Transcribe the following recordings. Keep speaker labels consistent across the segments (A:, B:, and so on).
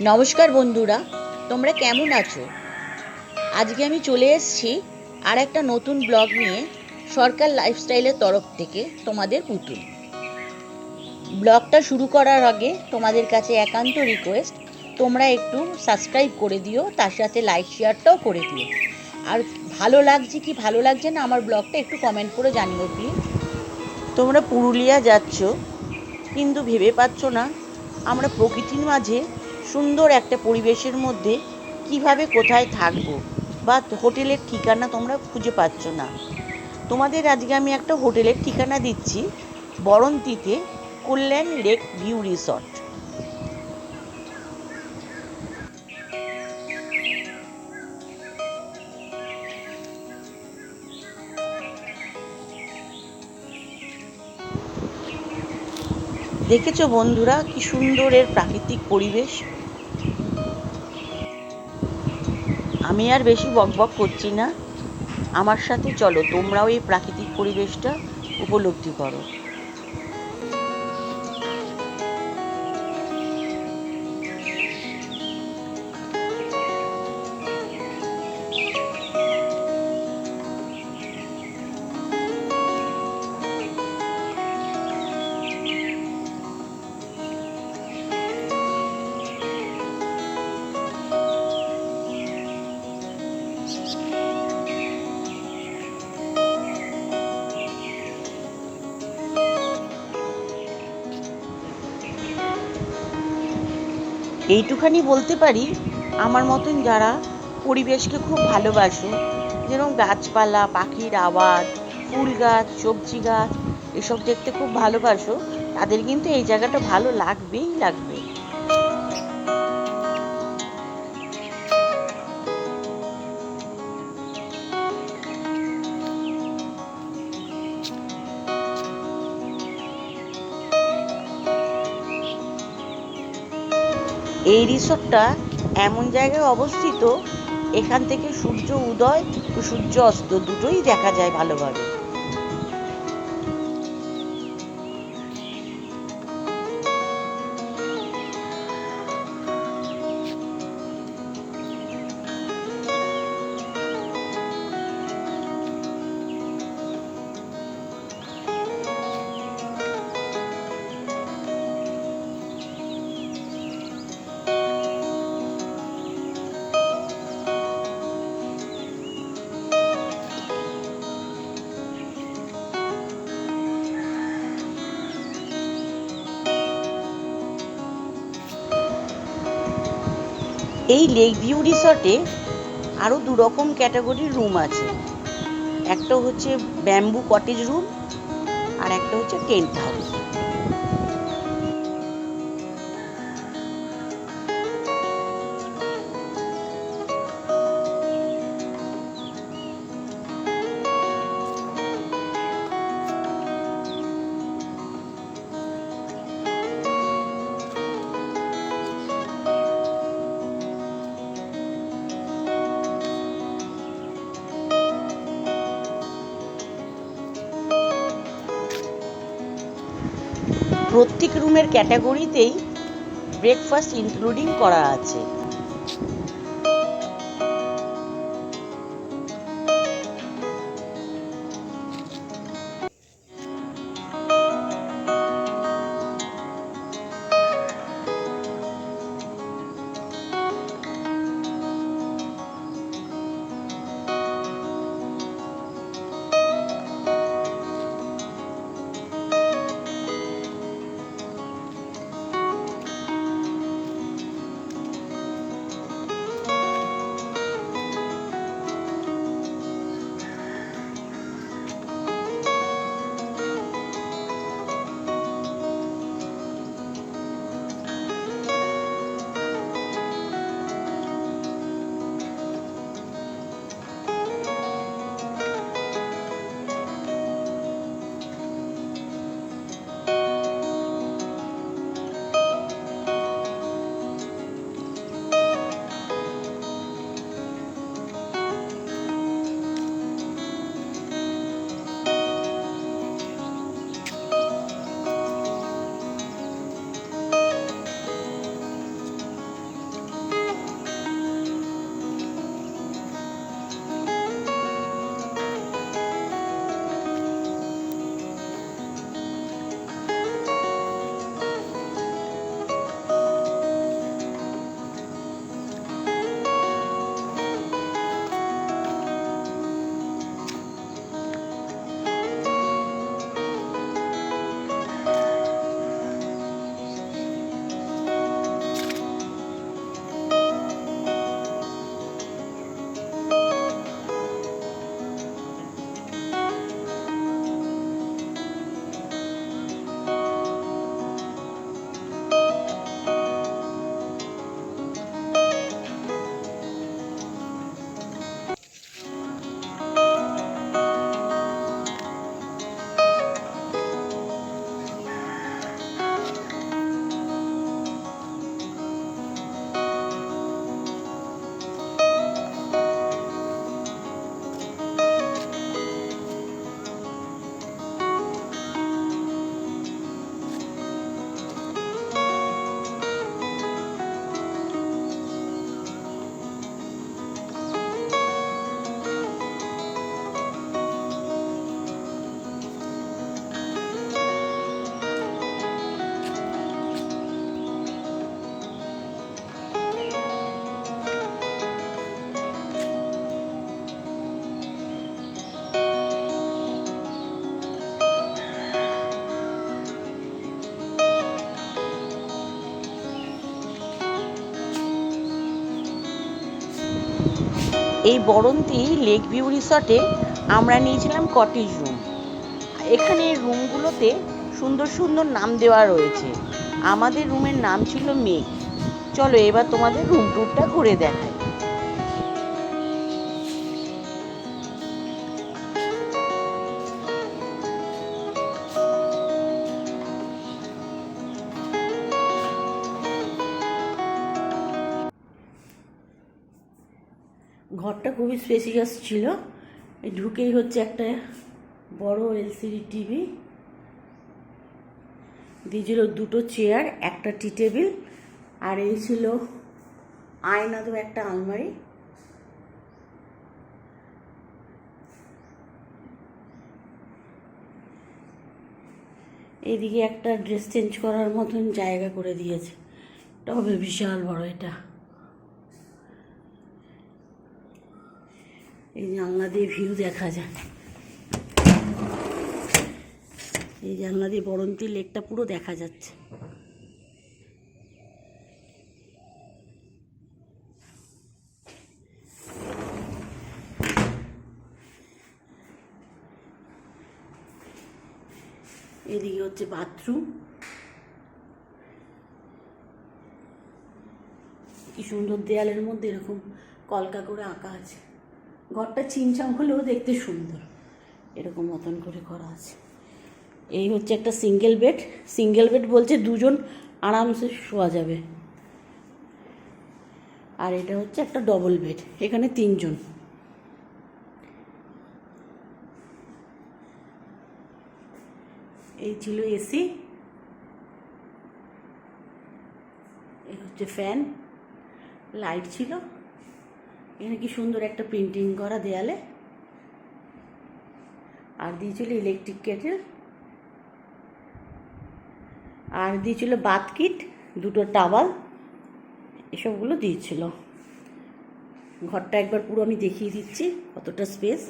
A: নমস্কার বন্ধুরা, তোমরা কেমন আছো? আজকে আমি চলে এসেছি আর একটা নতুন ব্লগ নিয়ে সরকার লাইফস্টাইলের তরফ থেকে তোমাদের পুতুল। ব্লগটা শুরু করার আগে তোমাদের কাছে একান্ত রিকোয়েস্ট তোমরা একটু সাবস্ক্রাইব করে দিও, তার সাথে লাইক শেয়ারটাও করে দিও। আর ভালো লাগছে কি ভালো লাগছে না, আমার ব্লগটা একটু কমেন্ট করে জানিও প্লিজ তোমরা পুরুলিয়া যাচ্ছ, কিন্তু ভেবে পাচ্ছ না, আমরা প্রকৃতির মাঝে সুন্দর একটা পরিবেশের মধ্যে কীভাবে কোথায় থাকব বা হোটেলের ঠিকানা তোমরা খুঁজে পাচ্ছ না। তোমাদের আজকে আমি একটা হোটেলের ঠিকানা দিচ্ছি বরন্তিতে কল্যাণ লেক ভিউ রিসর্ট। দেখেছ বন্ধুরা, কি সুন্দর এর প্রাকৃতিক পরিবেশ। আমি আর বেশি বক বক করছি না। আমার সাথে চলো, তোমরাও এই প্রাকৃতিক পরিবেশটা উপলব্ধি করো। এইটুখানি বলতে পারি, আমার মতন যারা পরিবেশকে খুব ভালোবাসো, যেরকম গাছপালা, পাখির আওয়াজ, ফুল গাছ, সবজি গাছ, এসব দেখতে খুব ভালোবাসো, তাদের কিন্তু এই জায়গাটা ভালো লাগবেই লাগবে। এই রিসোর্টটা এমন জায়গায় অবস্থিত, এখান থেকে সূর্য উদয় ও সূর্য অস্ত, দুটোই দেখা যায় ভালোভাবে। এই লেক ভিউ রিসর্টে আরও দু রকম ক্যাটাগরির রুম আছে। একটা হচ্ছে ব্যাম্বু কটেজ রুম আর একটা হচ্ছে টেন্ট হাউস। প্রত্যেক রুমের ক্যাটাগরিতেই ব্রেকফাস্ট ইনক্লুডিং করা আছে। এই বরন্তি লেক ভিউ রিসর্টে আমরা নিয়েছিলাম কটেজ রুম এখানে রুমগুলোতে সুন্দর সুন্দর নাম দেওয়া রয়েছে। আমাদের রুমের নাম ছিল মেঘ চলো এবার তোমাদের রুম টুরটা ঘুরে দেখাই। খুবই স্পেসিয়াস ছিল। এই ঢুকেই হচ্ছে একটা বড় এলসিডি টিভি দিয়েছিল দুটো চেয়ার, একটা টি টেবিল, আর এই ছিল আয়না একটা আলমারি। এদিকে একটা ড্রেস চেঞ্জ করার মতন জায়গা করে দিয়েছে। তবে বিশাল বড় এটা। এই জানলা দিয়ে ভিউ দেখা যায়। এই জানলা দিয়ে বরন্তি লেকটা পুরো দেখা যাচ্ছে। এদিকে হচ্ছে বাথরুম কি সুন্দর দেয়ালের মধ্যে এরকম কলকা করে আঁকা আছে। ঘরটা চিমচাম হলেও দেখতে সুন্দর। এরকম মতন করে করা আছে। এই হচ্ছে একটা সিঙ্গেল বেড সিঙ্গেল বেড বলছে দুজন আরামসে শোয়া যাবে। আর এটা হচ্ছে একটা ডবল বেড এখানে তিনজন। এই ছিল এসি এই হচ্ছে ফ্যান লাইট ছিল। এখানে কি সুন্দর একটা প্রিন্টিং করা দেয়ালে? আর দিয়েছিল ইলেকট্রিক কেটেল আর দিয়েছিল বাথ কিট দুটো টাওয়াল এসবগুলো দিয়েছিল। ঘরটা একবার পুরো আমি দেখিয়ে দিচ্ছি কতটা স্পেস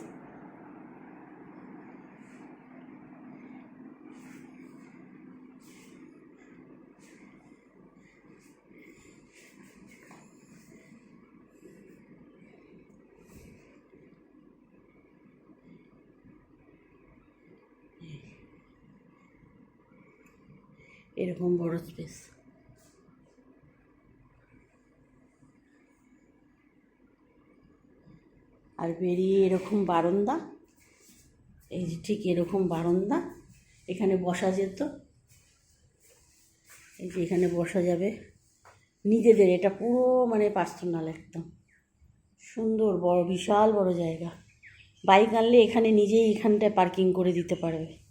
A: এরকম বড় স্পেস আর বেরিয়ে এরকম বারান্দা, এই যে ঠিক এরকম বারান্দা, এখানে বসা যেত। এই যে এখানে বসা যাবে। নিজেদের, এটা পুরো মানে পার্সোনাল একদম। সুন্দর, বড়, বিশাল বড় জায়গা। বাইক আনলে এখানে নিজেই এখানটায় পার্কিং করে দিতে পারবে।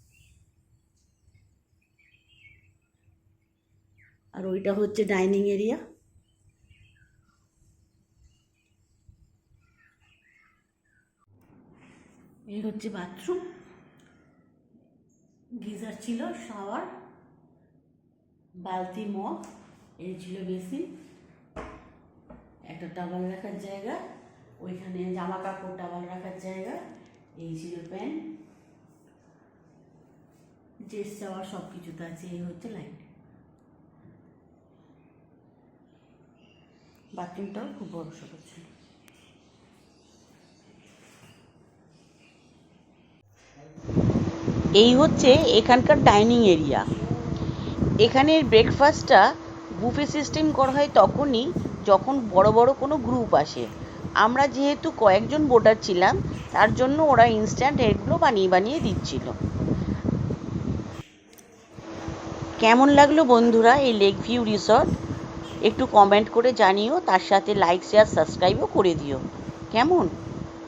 A: আর ওইটা হচ্ছে ডাইনিং এরিয়া। এই হচ্ছে বাথরুম। গিজার ছিল, শাওয়ার, বালতি, মগ, এই ছিল বেসিন। একটা টাওয়াল রাখার জায়গা, ওইখানে জামা কাপড় টাওয়াল রাখার জায়গা, এই ছিল প্যান্ট। ড্রেস চাওয়ার সব কিছুতে আছে, এই হচ্ছে লাইট। বাথরুমটাও খুব সড়ো ছিল। এই হচ্ছে এখানকার ডাইনিং এরিয়া। এখানের ব্রেকফাস্টটা বুফে সিস্টেম করা হয় তখনই যখন বড় বড় কোনো গ্রুপ আসে। আমরা যেহেতু কয়েকজন বোর্ডার ছিলাম, তার জন্য ওরা ইনস্ট্যান্ট এগুলো বানিয়ে বানিয়ে দিচ্ছিল। কেমন লাগল বন্ধুরা এই লেক ভিউ রিসর্ট? একটু কমেন্ট করে জানিও, তার সাথে লাইক শেয়ার সাবস্ক্রাইবও করে দিও। কেমন?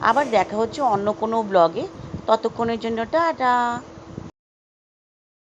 A: আবার দেখা হচ্ছে অন্য কোনো ব্লগে ততক্ষণের জন্য টাটা!